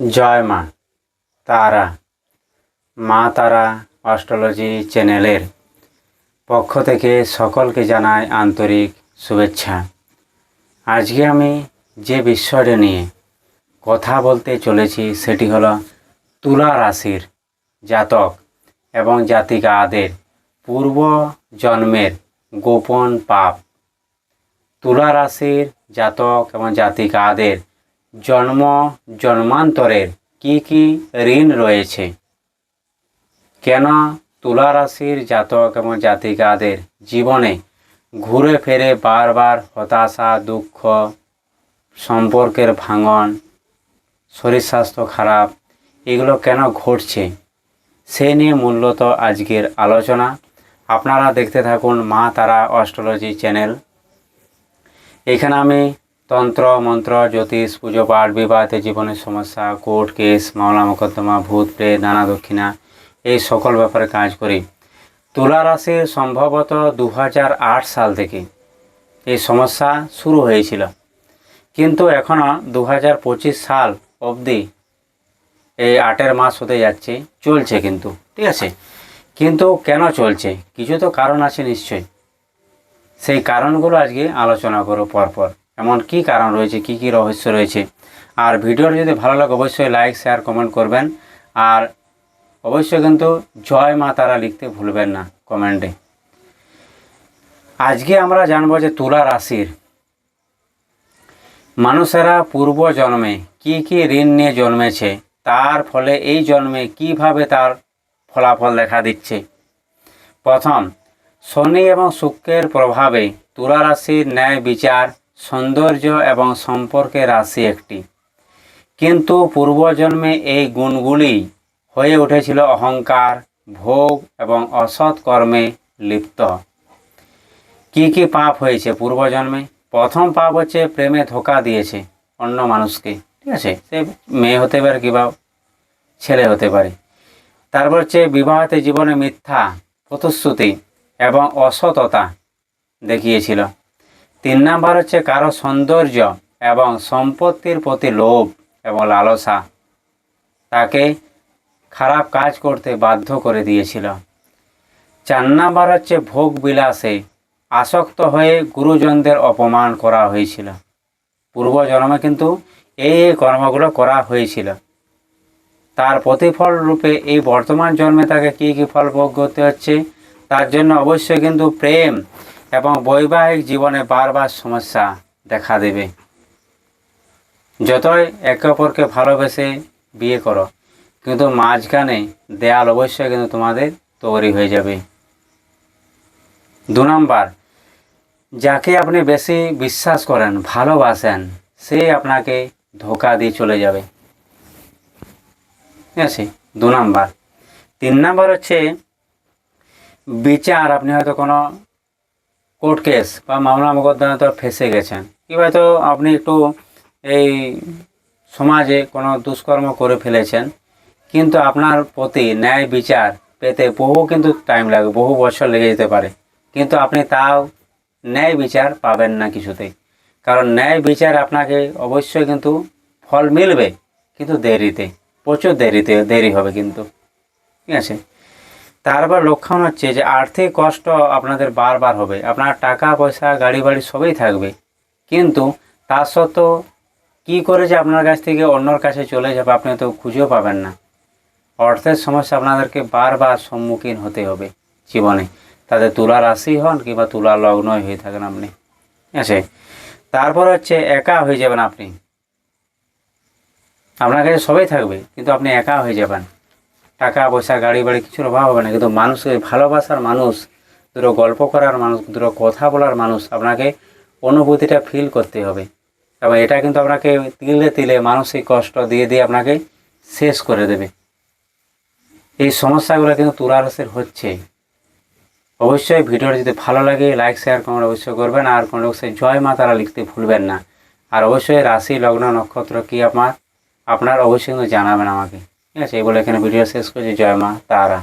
জয় মা তারা মা তারা অস্ট্রোলজি চ্যানেলের পক্ষ থেকে সকলকে জানাই আন্তরিক শুভেচ্ছা। আজকে আমি যে বিষয়টা নিয়ে কথা বলতে চলেছি সেটি হলো তুলা রাশির জাতক এবং জাতিকাদের পূর্ব জন্মের গোপন পাপ। তুলা রাশির জাতক এবং জাতিকাদের জন্ম, জন্মান্তরের কি কি ঋণ রয়েছে? কেন তুলা রাশির জাতক এবং জাতিকাদের জীবনে ঘুরে ফিরে বারবার হতাশা, দুঃখ, সম্পর্কের ভাঙন, শরীর স্বাস্থ্য খারাপ, এগুলো কেন ঘটছে? সে নিয়ে মূলত আজকের আলোচনা। আপনারা দেখতে থাকুন মা তারা অস্ট্রোলজি চ্যানেল। এখানে আমি তন্ত্র, মন্ত্র, জ্যোতিষ, পুজো পাঠ, বিবাহিত জীবনের সমস্যা, কোর্ট কেস, মামলা, মোকদ্দমা, ভূত, প্রেত, নানা দক্ষিণা, এই সকল ব্যাপারে কাজ করি। তুলা রাশির সম্ভবত দু হাজার আট সাল থেকে এই সমস্যা শুরু হয়েছিল। কিন্তু এখনও দু হাজার পঁচিশ সাল অবধি এই আটের মাস হতে যাচ্ছে, চলছে কিন্তু, ঠিক আছে? কিন্তু কেন চলছে? কিছু তো কারণ আছে নিশ্চয়ই। সেই কারণগুলো আজকে আলোচনা করো পরপর। এমন কি কারণ রয়েছে, কি কি রহস্য রয়েছে? আর ভিডিওটা যদি ভালো লাগে, অবশ্যই লাইক শেয়ার কমেন্ট করবেন। আর অবশ্যই কিন্তু জয় মা তারা লিখতে ভুলবেন না কমেন্টে। আজকে আমরা জানব যে তুলা রাশির মানুষেরা পূর্ব জন্মে কি কি ঋণ নিয়ে জন্মেছে, তার ফলে এই জন্মে কীভাবে তার ফলাফল দেখা দিচ্ছে। প্রথম, শনি এবং শুক্রের প্রভাবে তুলা রাশির ন্যায় বিচার সৌন্দর্য এবং সম্পর্কের রাশি একটি। কিন্তু পূর্বজন্মে এই গুণগুলি হয়ে উঠেছিল অহংকার, ভোগ এবং অসৎ কর্মে লিপ্ত। কি কি পাপ হয়েছে পূর্বজন্মে? প্রথম পাপ হচ্ছে প্রেমে ধোকা দিয়েছে অন্য মানুষকে, ঠিক আছে? সে মেয়ে হতে পারে কিংবা ছেলে হতে পারে। তারপর হচ্ছে বিবাহিত জীবনে মিথ্যা, প্রতিশ্রুতি এবং অসততা দেখিয়েছিল। তিন নাম্বার হচ্ছে কারও সৌন্দর্য এবং সম্পত্তির প্রতি লোভ এবং লালসা। তাকে খারাপ কাজ করতে বাধ্য করে দিয়েছিল। চার নাম্বার হচ্ছে ভোগ বিলাসে আসক্ত হয়ে গুরুজনদের অপমান করা হয়েছিল। পূর্বজন্মে কিন্তু এই কর্মগুলো করা হয়েছিল। তার প্রতিফল রূপে এই বর্তমান জন্মে তাকে কী কী ফল ভোগ করতে হচ্ছে, তার জন্য অবশ্যই কিন্তু প্রেম এবং বৈবাহিক জীবনে বারবার সমস্যা দেখা দেবে। যতই একে অপরকে ভালোবেসে বিয়ে করো, কিন্তু মাঝখানে দেয়াল অবশ্যই কিন্তু তোমাদের তৈরি হয়ে যাবে। দু নম্বর, যাকে আপনি বেশি বিশ্বাস করেন, ভালোবাসেন, সে আপনাকে ধোকা দিয়ে চলে যাবে। ঠিক আছে? দু নাম্বার। তিন নাম্বার হচ্ছে, বিচার, আপনি হয়তো কোনো কোর্ট কেস বা মামলা মোকদ্দমা তো ফেসে গেছেন। কিংবা হয়তো আপনি একটু এই সমাজে কোনো দুষ্কর্ম করে ফেলেছেন, কিন্তু আপনার প্রতি ন্যায় বিচার পেতে বহু কিন্তু টাইম লাগবে বহু বছর লেগে যেতে পারে। কিন্তু আপনি তাও ন্যায় বিচার পাবেন না কিছুতেই। কারণ ন্যায় বিচার আপনাকে অবশ্যই কিন্তু ফল মিলবে, কিন্তু দেরিতে, প্রচুর দেরিতে, দেরি হবে কিন্তু। ঠিক আছে? তারপর লক্ষণ হচ্ছে যে আর্থিক কষ্ট আপনাদের বারবার হবে। আপনার টাকা, পয়সা গাড়ি বাড়ি সবই থাকবে। কিন্তু তার সত্ত্বেও কী করে যে আপনার কাছ থেকে অন্যর কাছে চলে যাবে আপনি তো খুঁজেও পাবেন না। অর্থের সমস্যা আপনাদেরকে বারবার সম্মুখীন হতে হবে জীবনে। তাদের তুলা রাশি হন কিংবা তুলা লগ্নই হয়ে থাকেন আপনি। আছে? তারপর হচ্ছে একা হয়ে যাবেন আপনি। আপনার কাছে সবাই থাকবে, কিন্তু আপনি একা হয়ে যাবেন। টাকা পয়সা গাড়ি বাড়ি কিছুর অভাব হবে না। কিন্তু মানুষের ভালোবাসার মানুষ দুটো গল্প করার মানুষ দুটো কথা বলার মানুষ, আপনাকে অনুভূতিটা ফিল করতে হবে। এবং এটা কিন্তু আপনাকে তিলে তিলে মানসিক কষ্ট দিয়ে দিয়ে আপনাকে শেষ করে দেবে। এই সমস্যাগুলো কিন্তু তুলারসের হচ্ছে অবশ্যই ভিডিওটা যদি ভালো লাগে লাইক শেয়ার কমেন্ট অবশ্যই করবেন। আর কোনো অবশ্যই জয় মা তারা লিখতে ভুলবেন না। আর অবশ্যই রাশি, লগ্ন, নক্ষত্র কি আপনার? আপনার অবশ্যই জানাবেন আমাকে। ঠিক আছে এই এখানে ভিডিও শেষ করছি। জয় মা তারা।